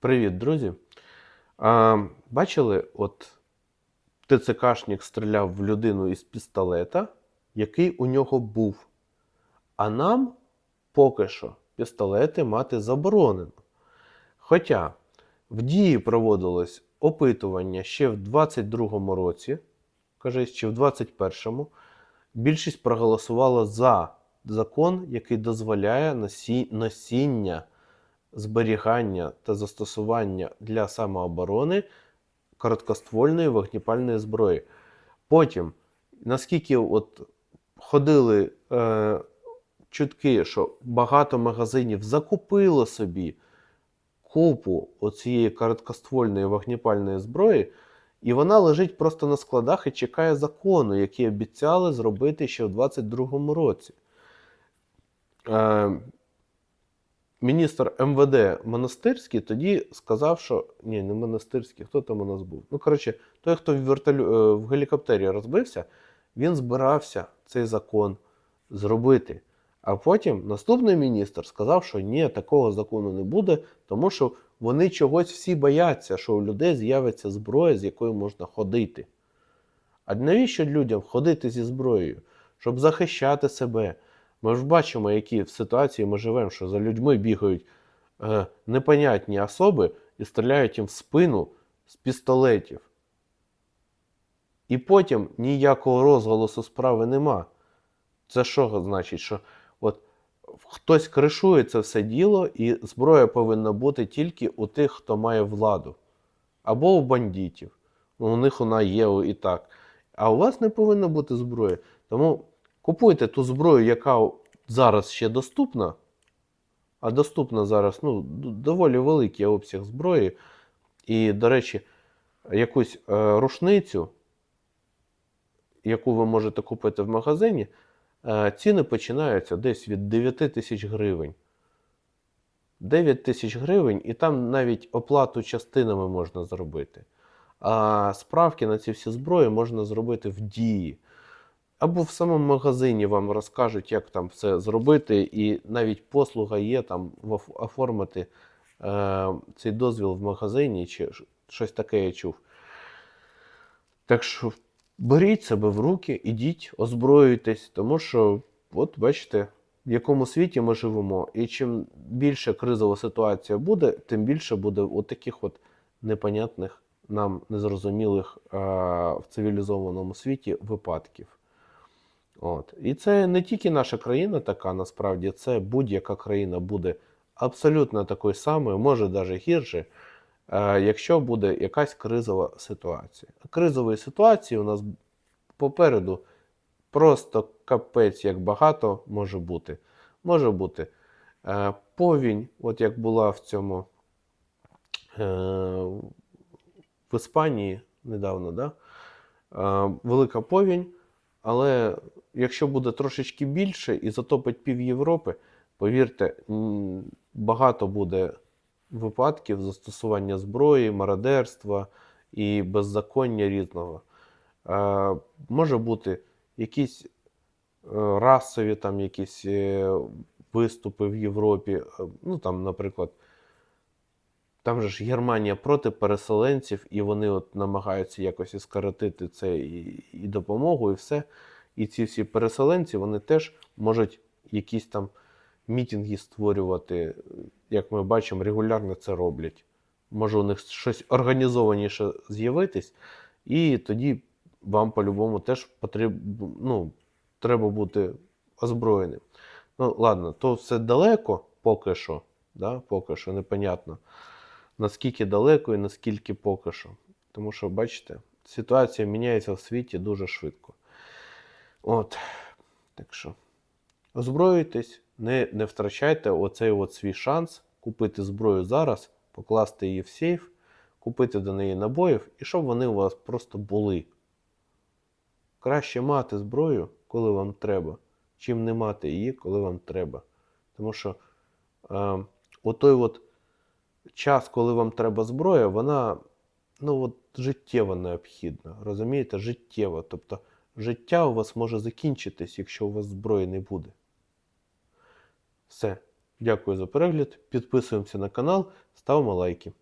Привіт, друзі. А, бачили, от ТЦКшник стріляв в людину із пістолета, який у нього був. А нам поки що пістолети мати заборонено. Хоча в дії проводилось опитування ще в 22-му році, кажись, чи в 21-му, більшість проголосувала за закон, який дозволяє носі- носіння зберігання та застосування для самооборони короткоствольної вогнепальної зброї. Потім, наскільки от ходили е, чутки, що багато магазинів закупило собі купу оцієї короткоствольної вогнепальної зброї, і вона лежить просто на складах і чекає закону, який обіцяли зробити ще в 22-му році. Е, міністр МВД Монастирський тоді сказав, що ні, не Монастирський, хто там у нас був? Ну, коротше, той, хто в, вертолю... е, в гелікоптері розбився, він збирався цей закон зробити. А потім наступний міністр сказав, що ні, такого закону не буде, тому що вони чогось всі бояться, що у людей з'явиться зброя, з якою можна ходити. А навіщо людям ходити зі зброєю? Щоб захищати себе. Ми ж бачимо, які в ситуації ми живемо, що за людьми бігають е, непонятні особи і стріляють їм в спину з пістолетів. І потім ніякого розголосу справи нема. Це що значить? Що от хтось кришує це все діло, і зброя повинна бути тільки у тих, хто має владу. Або у бандитів. Ну, у них вона є і так. А у вас не повинна бути зброя. Тому купуйте ту зброю, яка зараз ще доступна. А доступна зараз ну, доволі великий обсяг зброї. І, до речі, якусь е, рушницю, яку ви можете купити в магазині, е, ціни починаються десь від 9 тисяч гривень. 9 тисяч гривень, і там навіть оплату частинами можна зробити. А справки на ці всі зброї можна зробити в дії. Або в самому магазині вам розкажуть, як там все зробити, і навіть послуга є там оформити е, цей дозвіл в магазині, чи щось таке я чув. Так що беріть себе в руки, ідіть, озброюйтесь, тому що, от бачите, в якому світі ми живемо, і чим більше кризова ситуація буде, тим більше буде от таких от непонятних нам незрозумілих е, в цивілізованому світі випадків. От. І це не тільки наша країна така, насправді, це будь-яка країна буде абсолютно такою самою, може навіть гірше, е, якщо буде якась кризова ситуація. Кризової ситуації у нас попереду просто капець як багато може бути. Може бути е, повінь, от як була в цьому е, в Іспанії недавно, да? велика повінь. Але якщо буде трошечки більше і затопить пів Європи, повірте, багато буде випадків застосування зброї, мародерства і беззаконня різного. Е, може бути якісь е, расові там якісь е, виступи в Європі. Е, Ну там, наприклад, там же ж Германія проти переселенців, і вони от намагаються якось і скоротити це і, і допомогу, і все. І ці всі переселенці вони теж можуть якісь там мітинги створювати. Як ми бачимо, регулярно це роблять. Може у них щось організованіше з'явитись, і тоді вам по-любому теж потріб, ну, треба бути озброєним. Ну, ладно, то все далеко поки що. Да? Поки що непонятно наскільки далеко і наскільки поки що. Тому що, бачите, ситуація міняється в світі дуже швидко. От. Так що, озброюйтесь, не, не втрачайте оцей от свій шанс купити зброю зараз, покласти її в сейф, купити до неї набоїв, і щоб вони у вас просто були. Краще мати зброю, коли вам треба, чим не мати її, коли вам треба. Тому що е, отой от час, коли вам треба зброя, вона ну, от, життєво необхідна. Розумієте? Життєво. Тобто життя у вас може закінчитись, якщо у вас зброї не буде. Все. Дякую за перегляд. Підписуємося на канал, ставимо лайки.